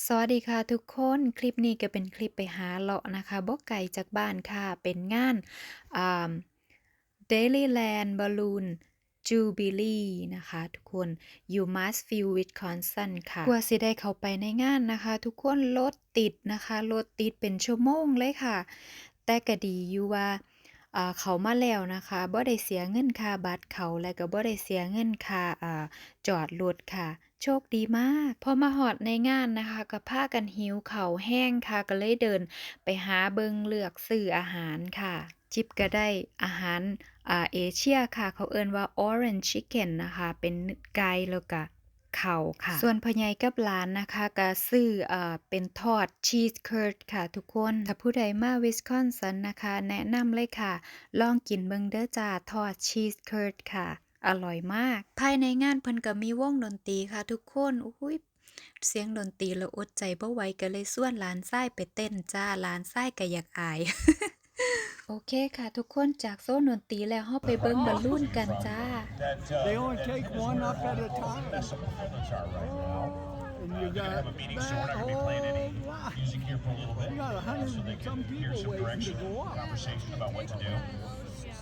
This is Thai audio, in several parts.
สวัสดีค่ะทุกคนคลิปนี้ก็เป็นคลิปไปหาเลาะนะคะบ่ไกลจากบ้านค่ะ เป็นงานอ่า Dailyland Balloon Jubilee นะคะทุกคนอยู่ Massfield Wisconsin ค่ะกว่าสิได้เข้าไปในงานนะคะ ทุกคนรถติดนะคะรถติดเป็นชั่วโมงเลยค่ะ แต่ก็ดีอยู่ว่า เขามาแล้วนะคะบ่ได้เสียเงินค่าบัตรเขาและก็บ่ได้เสียเงินค่าอ่าจอดรถค่ะ โชคดีมาก พอมาฮอดในงานนะคะก็พากันหิวเขาแห้งค่ะก็เลยเดิน ไปหาเบิงเลือกซื้ออาหารค่ะจิบก็ได้อาหารเอเชียค่ะ เขาเอิ้นว่า Orange Chicken นะคะ เป็นไก่แล้วก็ ข้าค่ะ ส่วนพ่อใหญ่กับหลานนะคะก็ซื้อเอ่อเป็นทอดชีสเคิร์ดค่ะทุกคน ถ้าผู้ใดมาวิสคอนซินนะคะ แนะนำเลยค่ะ ลองกินเบิงเด้อจ้าทอดชีสเคิร์ดค่ะ อร่อยมาก ภายในงานเพิ่นก็มีวงดนตรีค่ะทุกคนอุ้ยเสียงดนตรีแล้วอดใจบ่ไหวก็เลยส่วนหลานชายไปเต้นจ้าหลานชายก็อยากอาย โอเคค่ะทุกคนจากโซนดนตรีแล้วเฮาไปเบิ่งบอลลูนกันจ้า They only take one up at a time. That's some performance art right now. And you We got have a meeting, so we're that not gonna be playing any whole lot. music here for a little bit. You got a uh, hundred so they and can some hear people some waiting to direction, go up. conversation about what to do.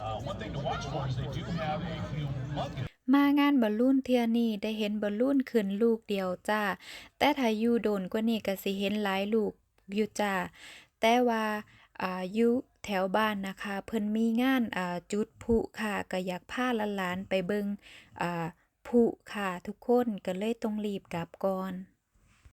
Uh, one thing to watch for is they do have a humongous มางานบอลลูนเทื่อนี้ได้เห็นบอลลูนขึ้นลูกเดียวจ้า แต่ถ้าอยู่โดนกว่านี้ก็สิเห็นหลายลูกอยู่จ้า แต่ว่า อายู่แถวบ้านนะคะ เพิ่นมีงานจุดผุค่ะก็อยากพาหลานๆไปเบิ่งผุค่ะทุกคนก็เลยต้องรีบกลับก่อน